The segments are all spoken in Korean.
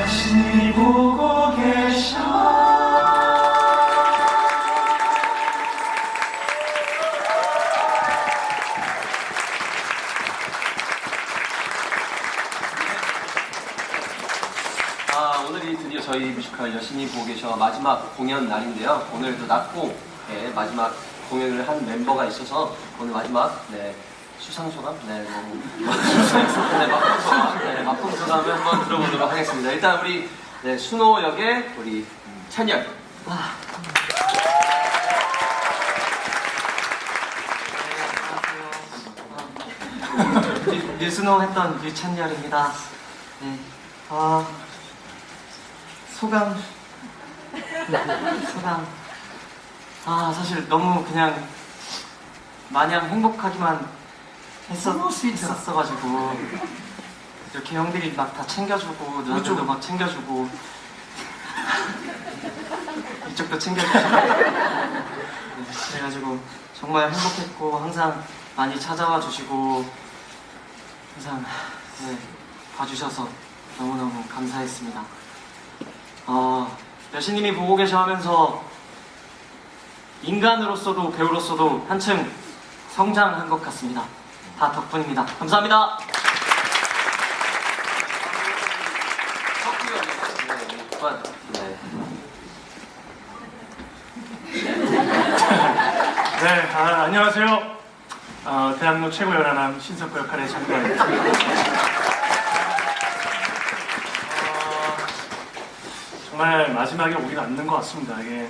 여신님이 보고 계셔 아, 오늘이 드디어 저희 뮤지컬 여신이 보고 계셔 마지막 공연 날인데요. 오늘도 낮고 네, 마지막 공연을 한 멤버가 있어서 오늘 마지막 네, 수상소감? 네, 너무 수상소감, 네, 맛풍소감, 네, 맛풍소감을 한번 들어보도록 하겠습니다. 일단 우리 네, 순호 역의 우리 찬열. 유- 유순호 했던 유찬열입니다. 네. 아, 소감. 소감. 아, 사실 너무 그냥 마냥 행복하기만 했었, 했었어가지고. 이렇게 형들이 막 다 챙겨주고, 누나들도 막 챙겨주고. 이쪽도 챙겨주고. 네, 그래가지고 정말 행복했고, 항상 많이 찾아와 주시고, 항상 네, 봐주셔서 너무너무 감사했습니다. 어, 여신님이 보고 계셔 하면서 인간으로서도 배우로서도 한층 성장한 것 같습니다. 다 덕분입니다. 감사합니다. 네, 아, 안녕하세요. 어, 대학로 최고 연하남 신석구 역할의 장도입니다. 어, 정말 마지막에 오긴 않는 것 같습니다. 이게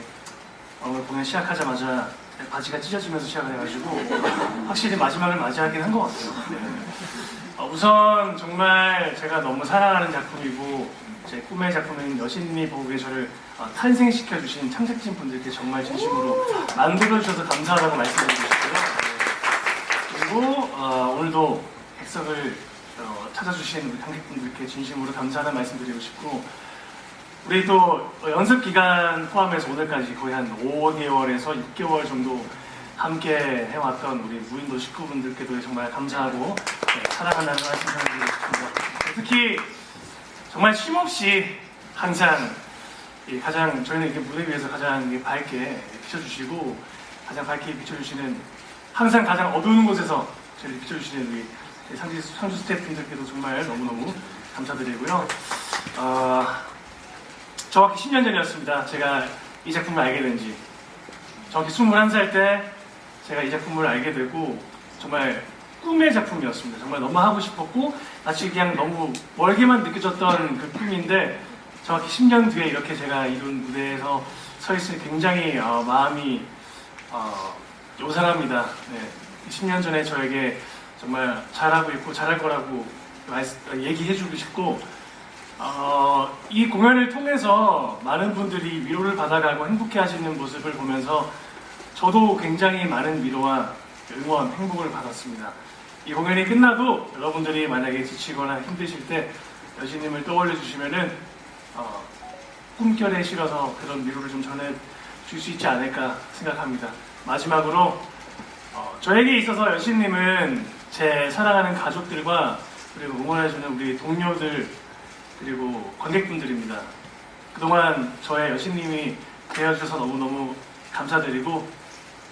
오늘 공연 시작하자마자 제 바지가 찢어지면서 시작을 해가지고 확실히 마지막을 맞이하긴 한 것 같아요. 네. 어, 우선 정말 제가 너무 사랑하는 작품이고 제 꿈의 작품인 여신님이 보고 계셔를 어, 탄생시켜 주신 창작진 분들께 정말 진심으로 만들어 주셔서 감사하다고 말씀드리고 싶고요. 그리고 어, 오늘도 객석을 어, 찾아주신 우리 관객분들께 진심으로 감사하다는 말씀드리고 싶고 우리 또 연습 기간 포함해서 오늘까지 거의 한 5개월에서 6개월 정도 함께 해왔던 우리 무인도 식구분들께도 정말 감사하고 네, 사랑한다는 말씀 드리고 싶습니다. 특히 정말 쉼없이 항상 이 가장 저희는 이렇게 무대 위에서 가장 이 밝게 비춰주시고 가장 밝게 비춰주시는 항상 가장 어두운 곳에서 저희를 비춰주시는 우리 상주, 상주 스태프분들께도 정말 너무너무 감사드리고요. 어, 정확히 10년 전이었습니다. 제가 이 작품을 알게 된 지. 정확히 21살 때 제가 이 작품을 알게 되고 정말 꿈의 작품이었습니다. 정말 너무 하고 싶었고 마치 그냥 너무 멀게만 느껴졌던 그 꿈인데 정확히 10년 뒤에 이렇게 제가 이룬 무대에서 서 있으니 굉장히 어, 마음이 어, 요상합니다. 네. 10년 전에 저에게 정말 잘하고 있고 잘할 거라고 말씀- 얘기해주고 싶고 어, 이 공연을 통해서 많은 분들이 위로를 받아가고 행복해하시는 모습을 보면서 저도 굉장히 많은 위로와 응원, 행복을 받았습니다. 이 공연이 끝나도 여러분들이 만약에 지치거나 힘드실 때 여신님을 떠올려 주시면은 어, 꿈결에 실어서 그런 위로를 좀 전해 줄 수 있지 않을까 생각합니다. 마지막으로 어, 저에게 있어서 여신님은 제 사랑하는 가족들과 그리고 응원해주는 우리 동료들 그리고 관객분들입니다. 그동안 저의 여신님이 되어주셔서 너무너무 감사드리고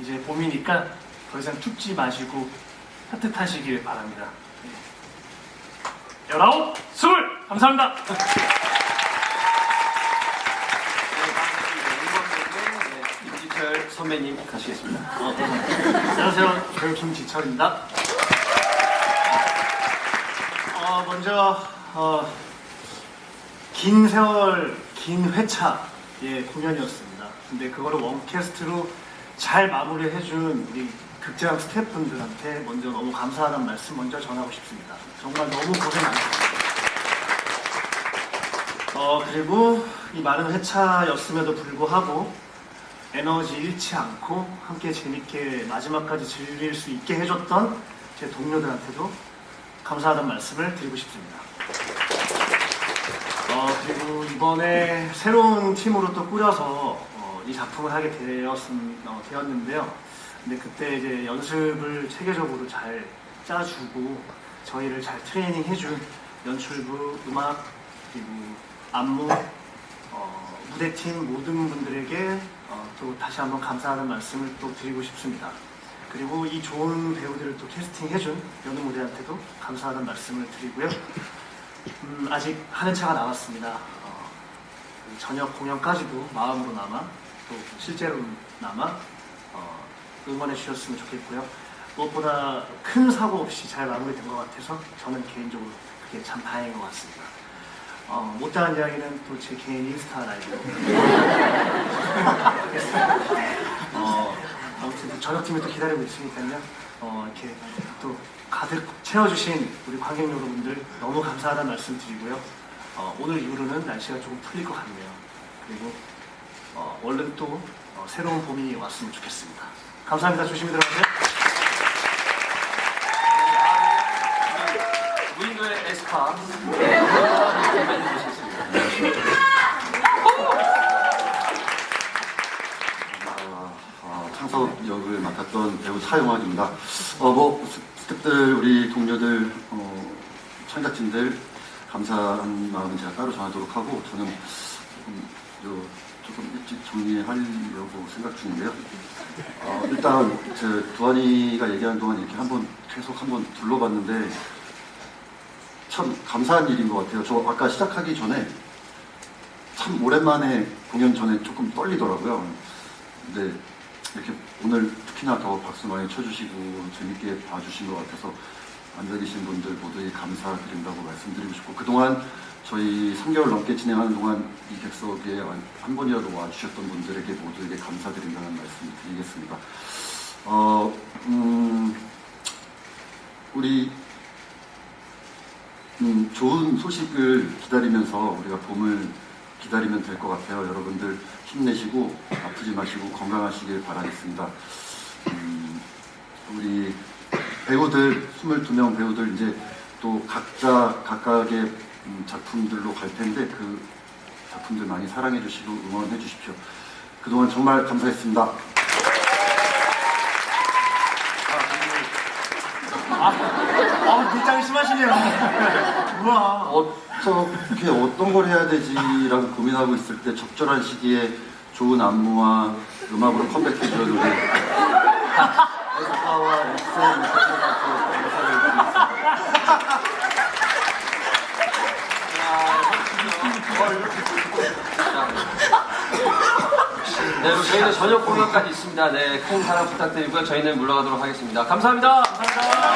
이제 봄이니까 더 이상 춥지 마시고 따뜻하시길 바랍니다. 네. 열아홉, 스물 감사합니다. 네, 김지철 선배님 가시겠습니다. 안녕하세요. 배우 김지철입니다. 어, 먼저 어, 긴 세월, 긴 회차 의 공연이었습니다. 근데 그거를 원캐스트로 잘 마무리해준 우리 극장 스태프분들한테 먼저 너무 감사하다는 말씀 먼저 전하고 싶습니다. 정말 너무 고생 많으셨습니다. 어, 그리고 이 많은 회차였음에도 불구하고 에너지 잃지 않고 함께 재밌게 마지막까지 즐길 수 있게 해줬던 제 동료들한테도 감사하다는 말씀을 드리고 싶습니다. 어, 그리고 이번에 새로운 팀으로 또 꾸려서 어, 이 작품을 하게 되었음, 어, 되었는데요. 근데 그때 이제 연습을 체계적으로 잘 짜주고 저희를 잘 트레이닝 해준 연출부, 음악, 그리고 안무, 어, 무대팀 모든 분들에게 어, 또 다시 한번 감사하는 말씀을 또 드리고 싶습니다. 그리고 이 좋은 배우들을 또 캐스팅해준 연우 무대한테도 감사하는 말씀을 드리고요. 음, 아직 한 회차가 남았습니다. 어, 그 저녁 공연까지도 마음으로 남아 또 실제로 남아 어, 응원해 주셨으면 좋겠고요. 무엇보다 큰 사고 없이 잘 마무리된 것 같아서 저는 개인적으로 그게 참 다행인 것 같습니다. 어, 못다한 이야기는 또 제 개인 인스타 라이브. 어, 아무튼 저녁팀이 또 기다리고 있으니까요. 어, 이렇게 또 가득 채워주신 우리 관객 여러분들 너무 감사하다는 말씀 드리고요. 어, 오늘 이후로는 날씨가 조금 풀릴 것 같네요. 그리고 어, 얼른 또 어, 새로운 봄이 왔으면 좋겠습니다. 감사합니다. 조심히 들어가세요. 무인도의 에스파 선배님 모시겠습니다. 아, 아, 창섭 역을 맡았던 배우 차용환입니다. 어, 뭐 스태프들 우리 동료들 어, 창작진들 감사한 마음은 제가 따로 전하도록 하고 저는 조금, 요, 조금 일찍 정리하려고 생각 중인데요. 어, 일단 제 두한이가 얘기하는 동안 이렇게 한번 계속 한번 둘러봤는데 참 감사한 일인 것 같아요. 저 아까 시작하기 전에 참 오랜만에 공연 전에 조금 떨리더라고요. 근데 이렇게 오늘 특히나 더 박수 많이 쳐주시고 재밌게 봐주신 것 같아서 앉아 계신 분들 모두에 감사드린다고 말씀드리고 싶고 그동안 저희 3개월 넘게 진행하는 동안 이 객석에 한 번이라도 와주셨던 분들에게 모두에게 감사드린다는 말씀을 드리겠습니다. 어, 음, 우리 음, 좋은 소식을 기다리면서 우리가 봄을 기다리면 될 것 같아요. 여러분들 힘내시고 아프지 마시고 건강하시길 바라겠습니다. 음, 우리 배우들 22명 배우들 이제 또 각자 각각의 음, 작품들로 갈 텐데 그 작품들 많이 사랑해 주시고 응원해 주십시오. 그동안 정말 감사했습니다. 아, 긴장이 심하시네요. 우와. 어떻게 어떤 걸 해야 되지라고 고민하고 있을 때 적절한 시기에 좋은 안무와 음악으로 컴백해줘야 우리 에스파와 드리겠습니다. 네, 그리고 저희는 저녁 공연까지 있습니다. 네, 큰 사랑 부탁드리고요. 저희는 물러가도록 하겠습니다. 감사합니다. 감사합니다.